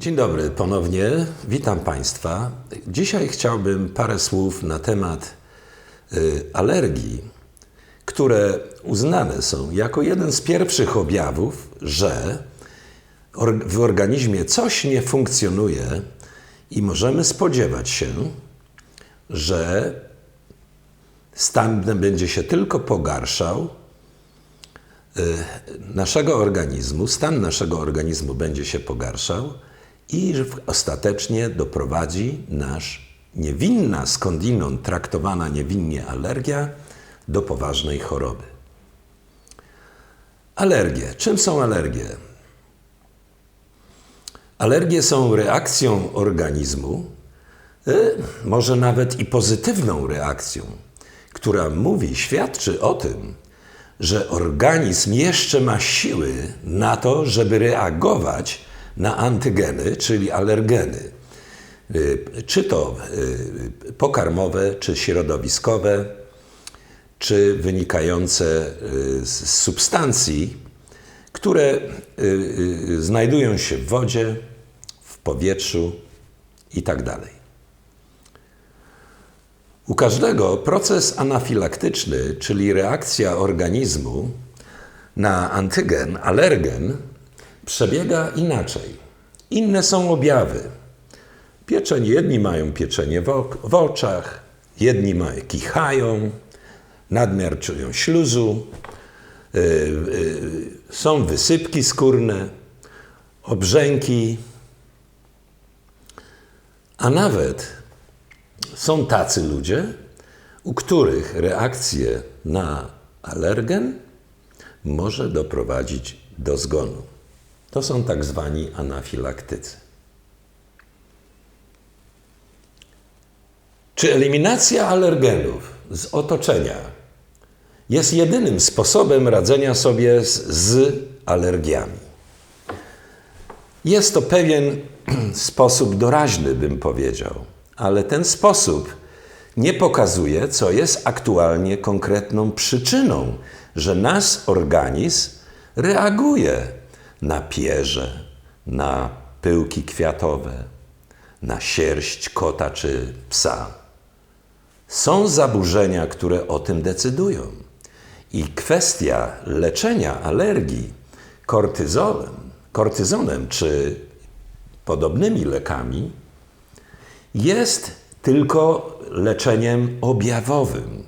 Dzień dobry ponownie, witam Państwa. Dzisiaj chciałbym parę słów na temat y, alergii, które uznane są jako jeden z pierwszych objawów, że w organizmie coś nie funkcjonuje i możemy spodziewać się, że stan będzie się tylko pogarszał naszego organizmu, stan naszego organizmu będzie się pogarszał i że ostatecznie doprowadzi nasz niewinna, skądinąd traktowana niewinnie alergia do poważnej choroby. Alergie. Czym są alergie? Alergie są reakcją organizmu, y, może nawet i pozytywną reakcją, która mówi, świadczy o tym, że organizm jeszcze ma siły na to, żeby reagować na antygeny, czyli alergeny. Y, Czy to y, pokarmowe, czy środowiskowe, czy wynikające y, z substancji, które znajdują się w wodzie, w powietrzu i tak. U każdego proces anafilaktyczny, czyli reakcja organizmu na antygen, alergen, przebiega inaczej. Inne są objawy. Pieczeń, jedni mają pieczenie w, ok- w oczach, jedni mają, kichają, nadmiar czują śluzu, y, y, są wysypki skórne, obrzęki, a nawet są tacy ludzie, u których reakcje na alergen może doprowadzić do zgonu. To są tak zwani anafilaktycy. Czy eliminacja alergenów z otoczenia jest jedynym sposobem radzenia sobie z, z alergiami? Jest to pewien sposób doraźny, bym powiedział, ale ten sposób nie pokazuje, co jest aktualnie konkretną przyczyną, że nasz organizm reaguje na pierze, na pyłki kwiatowe, na sierść kota czy psa. Są zaburzenia, które o tym decydują. I kwestia leczenia alergii kortyzolem, kortyzonem czy podobnymi lekami jest tylko leczeniem objawowym.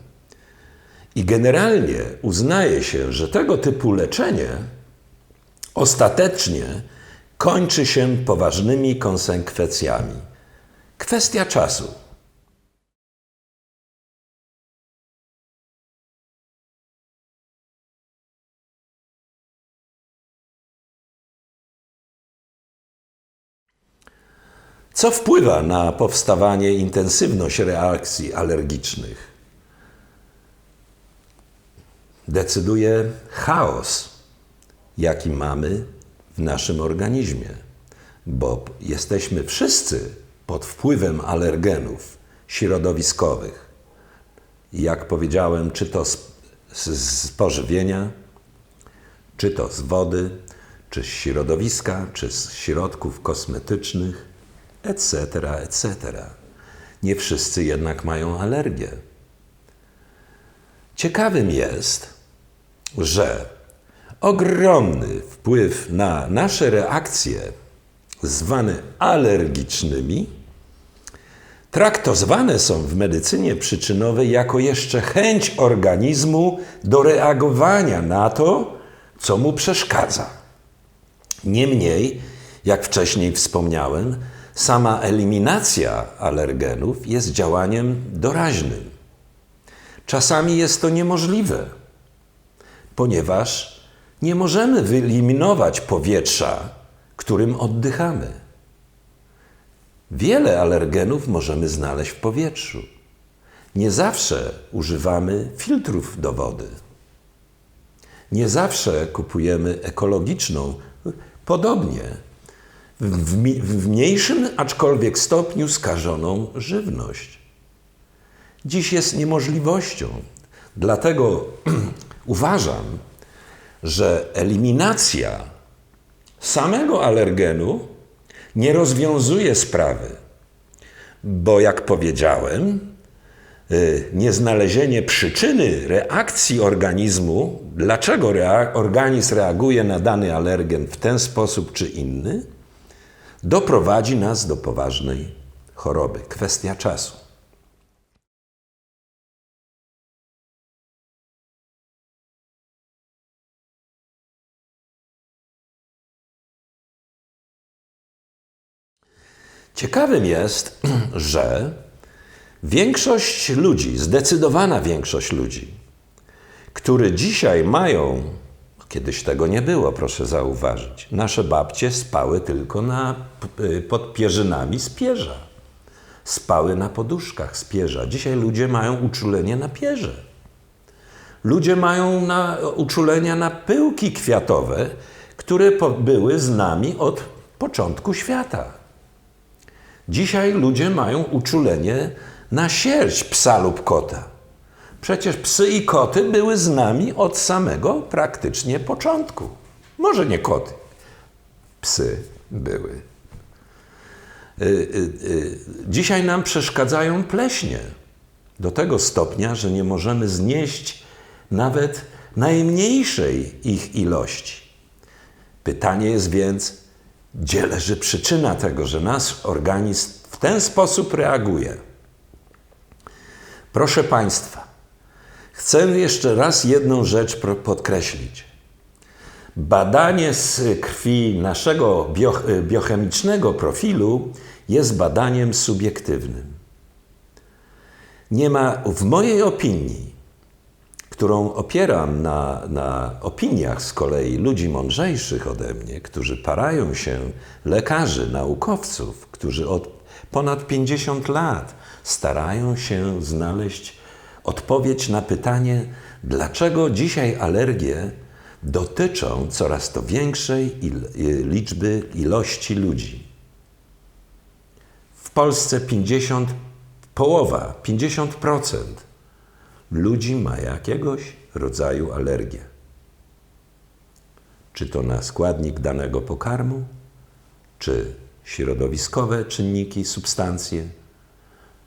I generalnie uznaje się, że tego typu leczenie ostatecznie kończy się poważnymi konsekwencjami. Kwestia czasu. Co wpływa na powstawanie intensywność reakcji alergicznych? Decyduje chaos, jaki mamy w naszym organizmie, bo jesteśmy wszyscy pod wpływem alergenów środowiskowych. Jak powiedziałem, czy to z, z, z pożywienia, czy to z wody, czy z środowiska, czy z środków kosmetycznych, etc., etc. Nie wszyscy jednak mają alergię. Ciekawym jest, że ogromny wpływ na nasze reakcje, zwane alergicznymi, traktowane są w medycynie przyczynowej jako jeszcze chęć organizmu do reagowania na to, co mu przeszkadza. Niemniej, jak wcześniej wspomniałem, sama eliminacja alergenów jest działaniem doraźnym. Czasami jest to niemożliwe, ponieważ nie możemy wyeliminować powietrza, którym oddychamy. Wiele alergenów możemy znaleźć w powietrzu. Nie zawsze używamy filtrów do wody. Nie zawsze kupujemy ekologiczną. Podobnie w, w mniejszym, aczkolwiek stopniu skażoną żywność. Dziś jest niemożliwością. Dlatego uważam, że eliminacja samego alergenu nie rozwiązuje sprawy, bo jak powiedziałem, y, nieznalezienie przyczyny reakcji organizmu, dlaczego rea- organizm reaguje na dany alergen w ten sposób czy inny, doprowadzi nas do poważnej choroby. Kwestia czasu. Ciekawym jest, że większość ludzi, zdecydowana większość ludzi, które dzisiaj mają, kiedyś tego nie było, proszę zauważyć, nasze babcie spały tylko na, pod pierzynami z pierza. Spały na poduszkach z pierza. Dzisiaj ludzie mają uczulenie na pierze. Ludzie mają na, uczulenia na pyłki kwiatowe, które po, były z nami od początku świata. Dzisiaj ludzie mają uczulenie na sierść psa lub kota. Przecież psy i koty były z nami od samego praktycznie początku. Może nie koty, psy były. Y, y, y, Dzisiaj nam przeszkadzają pleśnie do tego stopnia, że nie możemy znieść nawet najmniejszej ich ilości. Pytanie jest więc, gdzie leży przyczyna tego, że nasz organizm w ten sposób reaguje? Proszę Państwa, chcę jeszcze raz jedną rzecz podkreślić. Badanie z krwi naszego biochemicznego profilu jest badaniem subiektywnym. Nie ma, w mojej opinii, którą opieram na, na opiniach z kolei ludzi mądrzejszych ode mnie, którzy parają się lekarzy, naukowców, którzy od ponad 50 lat starają się znaleźć odpowiedź na pytanie, dlaczego dzisiaj alergie dotyczą coraz to większej liczby, ilości ludzi. W Polsce 50, połowa, 50% ludzi ma jakiegoś rodzaju alergię. Czy to na składnik danego pokarmu, czy środowiskowe czynniki, substancje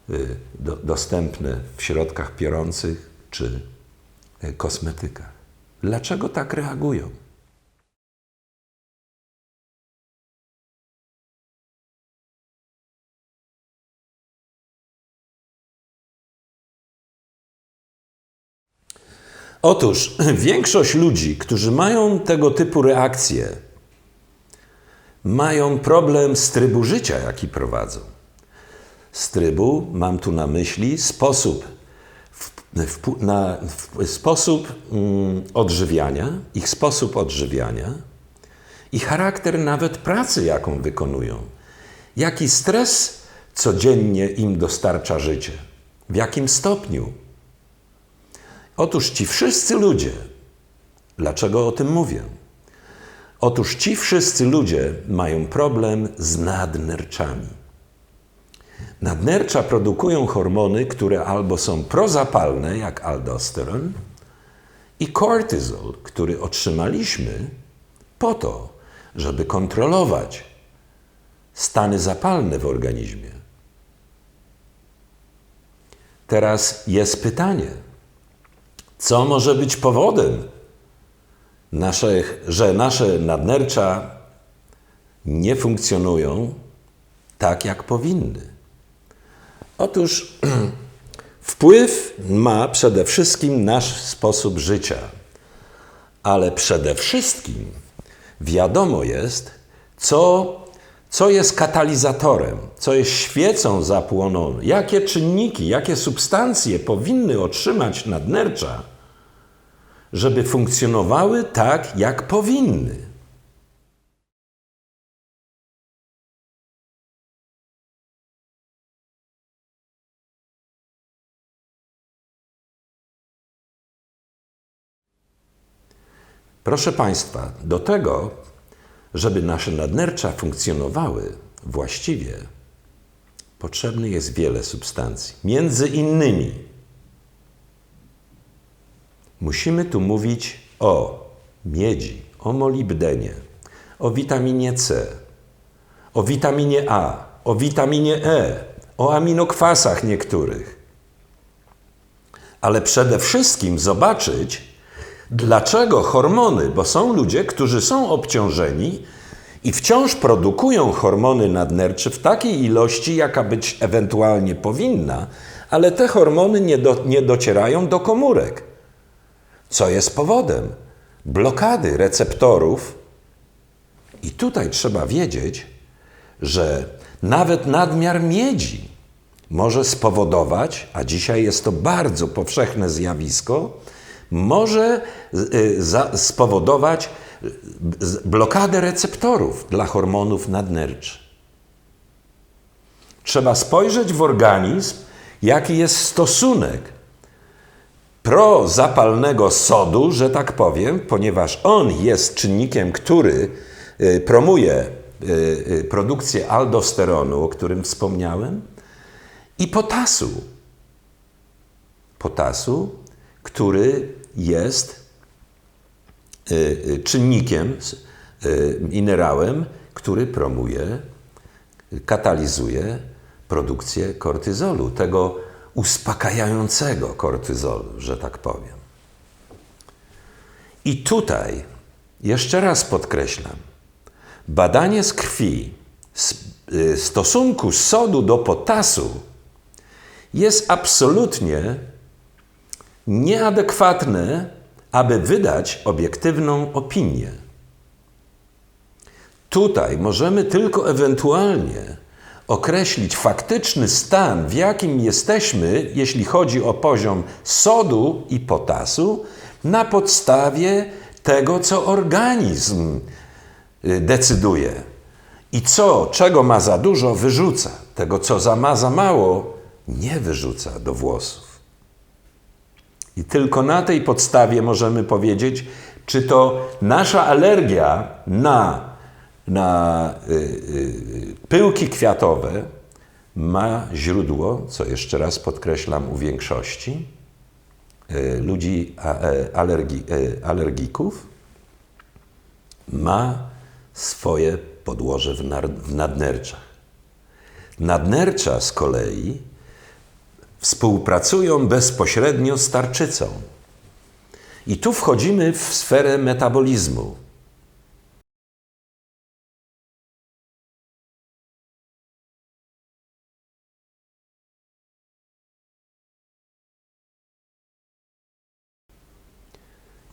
y, do, dostępne w środkach piorących, czy y, kosmetykach. Dlaczego tak reagują? Otóż większość ludzi, którzy mają tego typu reakcje, mają problem z trybu życia, jaki prowadzą. Z trybu mam tu na myśli sposób, w, na, w, sposób mm, odżywiania, ich sposób odżywiania i charakter nawet pracy, jaką wykonują. Jaki stres codziennie im dostarcza życie, w jakim stopniu Otóż ci wszyscy ludzie, dlaczego o tym mówię? Otóż ci wszyscy ludzie mają problem z nadnerczami. Nadnercza produkują hormony, które albo są prozapalne, jak aldosteron, i kortyzol, który otrzymaliśmy po to, żeby kontrolować stany zapalne w organizmie. Teraz jest pytanie, co może być powodem, naszych, że nasze nadnercza nie funkcjonują tak, jak powinny? Otóż wpływ ma przede wszystkim nasz sposób życia, ale przede wszystkim wiadomo jest, co, co jest katalizatorem, co jest świecą zapłononą, jakie czynniki, jakie substancje powinny otrzymać nadnercza, żeby funkcjonowały tak, jak powinny. Proszę Państwa, do tego, żeby nasze nadnercza funkcjonowały właściwie, potrzebne jest wiele substancji. Między innymi Musimy tu mówić o miedzi, o molibdenie, o witaminie C, o witaminie A, o witaminie E, o aminokwasach niektórych. Ale przede wszystkim zobaczyć, dlaczego hormony, bo są ludzie, którzy są obciążeni i wciąż produkują hormony nadnercze w takiej ilości, jaka być ewentualnie powinna, ale te hormony nie, do, nie docierają do komórek. Co jest powodem? Blokady receptorów. I tutaj trzeba wiedzieć, że nawet nadmiar miedzi może spowodować, a dzisiaj jest to bardzo powszechne zjawisko, może y, spowodować y, blokadę receptorów dla hormonów nadnerczych. Trzeba spojrzeć w organizm, jaki jest stosunek prozapalnego sodu, że tak powiem, ponieważ on jest czynnikiem, który y, promuje produkcję aldosteronu, o którym wspomniałem, i potasu. Potasu, który jest y, y, czynnikiem, y, minerałem, który promuje, katalizuje produkcję kortyzolu, tego uspokajającego kortyzolu, że tak powiem. I tutaj jeszcze raz podkreślam, badanie z krwi stosunku sodu do potasu jest absolutnie nieadekwatne, aby wydać obiektywną opinię. Tutaj możemy tylko ewentualnie określić faktyczny stan, w jakim jesteśmy, jeśli chodzi o poziom sodu i potasu, na podstawie tego, co organizm y, decyduje. I co, czego ma za dużo, wyrzuca. Tego, co ma za mało, nie wyrzuca do włosów. I tylko na tej podstawie możemy powiedzieć, czy to nasza alergia na, na y, y, pyłki kwiatowe ma źródło, co jeszcze raz podkreślam u większości y, ludzi e, alergi, y, alergików, ma swoje podłoże w, w nadnerczach. Nadnercza z kolei współpracują bezpośrednio z tarczycą. I tu wchodzimy w sferę metabolizmu.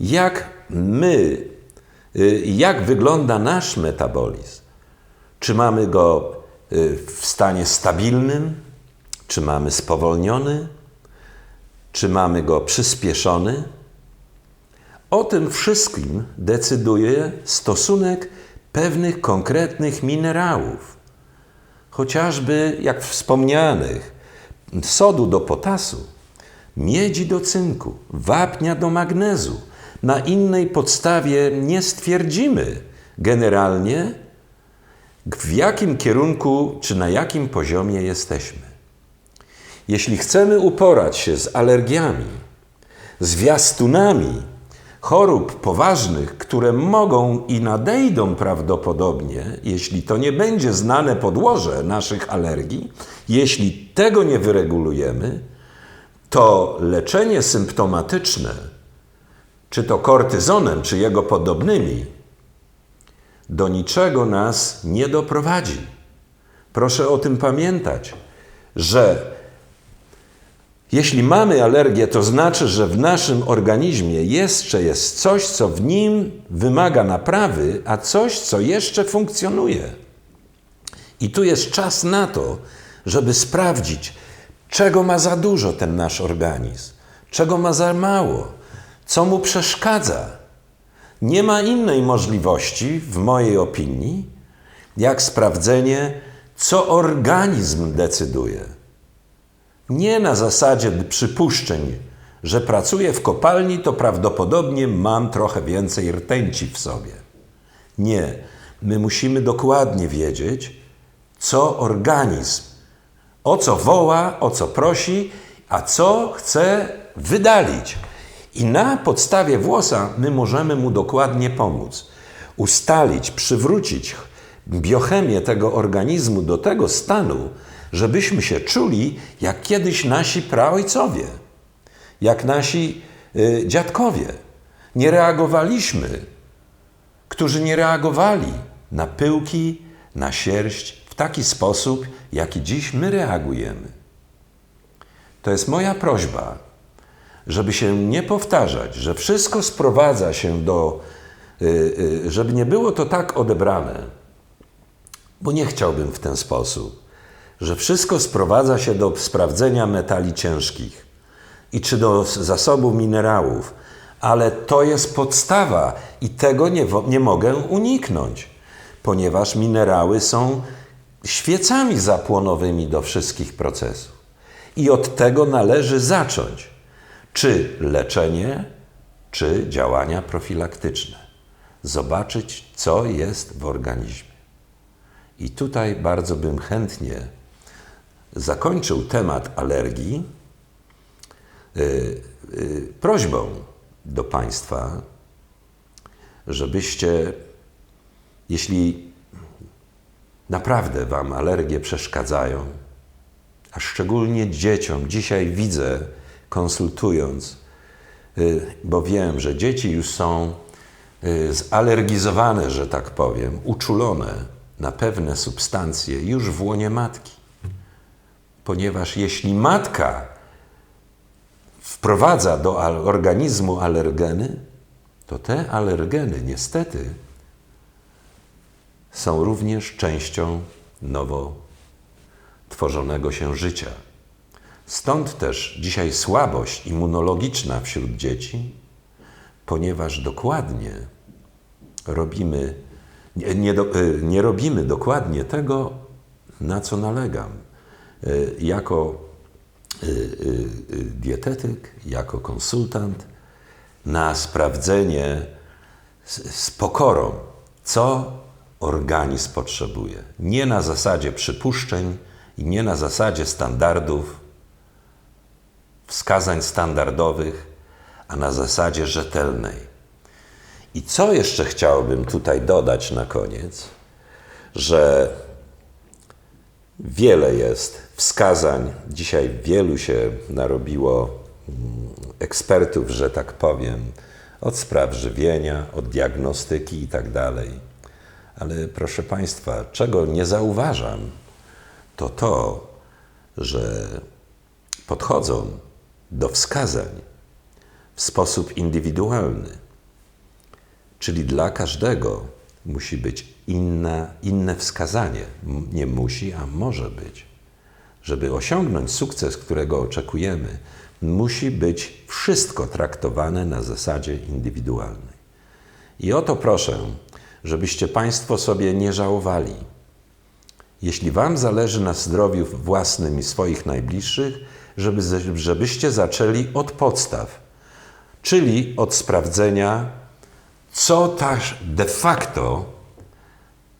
Jak my, y, jak wygląda nasz metabolizm? Czy mamy go y, w stanie stabilnym, czy mamy spowolniony, czy mamy go przyspieszony. O tym wszystkim decyduje stosunek pewnych konkretnych minerałów, chociażby jak wspomnianych sodu do potasu, miedzi do cynku, wapnia do magnezu. Na innej podstawie nie stwierdzimy generalnie, w jakim kierunku czy na jakim poziomie jesteśmy. Jeśli chcemy uporać się z alergiami, zwiastunami chorób poważnych, które mogą i nadejdą prawdopodobnie, jeśli to nie będzie znane podłoże naszych alergii, jeśli tego nie wyregulujemy, to leczenie symptomatyczne, czy to kortyzonem, czy jego podobnymi, do niczego nas nie doprowadzi. Proszę o tym pamiętać, że jeśli mamy alergię, to znaczy, że w naszym organizmie jeszcze jest coś, co w nim wymaga naprawy, a coś, co jeszcze funkcjonuje. I tu jest czas na to, żeby sprawdzić, czego ma za dużo ten nasz organizm, czego ma za mało, co mu przeszkadza. Nie ma innej możliwości, w mojej opinii, jak sprawdzenie, co organizm decyduje. Nie na zasadzie przypuszczeń, że pracuję w kopalni, to prawdopodobnie mam trochę więcej rtęci w sobie. Nie. My musimy dokładnie wiedzieć, co organizm, o co woła, o co prosi, a co chce wydalić. I na podstawie włosa my możemy mu dokładnie pomóc. Ustalić, przywrócić biochemię tego organizmu do tego stanu, żebyśmy się czuli jak kiedyś nasi praojcowie, jak nasi y, dziadkowie. Nie reagowaliśmy, którzy nie reagowali na pyłki, na sierść w taki sposób, jaki dziś my reagujemy. To jest moja prośba, żeby się nie powtarzać, że wszystko sprowadza się do, y, y, żeby nie było to tak odebrane, bo nie chciałbym w ten sposób, że wszystko sprowadza się do sprawdzenia metali ciężkich i czy do zasobów minerałów, ale to jest podstawa i tego nie, nie mogę uniknąć, ponieważ minerały są świecami zapłonowymi do wszystkich procesów. I od tego należy zacząć. Czy leczenie, czy działania profilaktyczne. Zobaczyć, co jest w organizmie. I tutaj bardzo bym chętnie zakończył temat alergii y, y, prośbą do Państwa, żebyście, jeśli naprawdę Wam alergie przeszkadzają, a szczególnie dzieciom, dzisiaj widzę, konsultując, y, bo wiem, że dzieci już są zalergizowane, że tak powiem, uczulone na pewne substancje już w łonie matki. Ponieważ jeśli matka wprowadza do organizmu alergeny, to te alergeny niestety są również częścią nowo tworzonego się życia. Stąd też dzisiaj słabość immunologiczna wśród dzieci, ponieważ dokładnie robimy, nie, nie, y, nie robimy dokładnie tego, na co nalegam. Y, Jako y, y, dietetyk, jako konsultant, na sprawdzenie z, z pokorą, co organizm potrzebuje. Nie na zasadzie przypuszczeń i nie na zasadzie standardów, wskazań standardowych, a na zasadzie rzetelnej. I co jeszcze chciałbym tutaj dodać na koniec, że wiele jest wskazań, dzisiaj wielu się narobiło mm, ekspertów, że tak powiem, od spraw żywienia, od diagnostyki i tak dalej. Ale proszę Państwa, czego nie zauważam, to to, że podchodzą do wskazań w sposób indywidualny. Czyli dla każdego musi być inna, inne wskazanie. Nie musi, a może być. Żeby osiągnąć sukces, którego oczekujemy, musi być wszystko traktowane na zasadzie indywidualnej. I o to proszę, żebyście Państwo sobie nie żałowali. Jeśli Wam zależy na zdrowiu własnym i swoich najbliższych, żeby, żebyście zaczęli od podstaw, czyli od sprawdzenia, co też de facto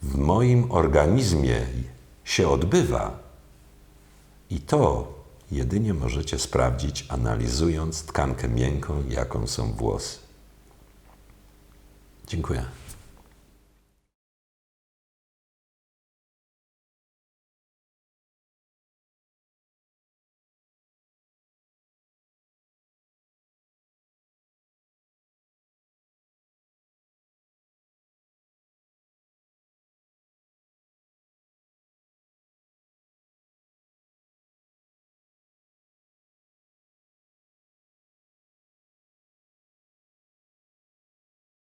w moim organizmie się odbywa. I to jedynie możecie sprawdzić, analizując tkankę miękką, jaką są włosy. Dziękuję.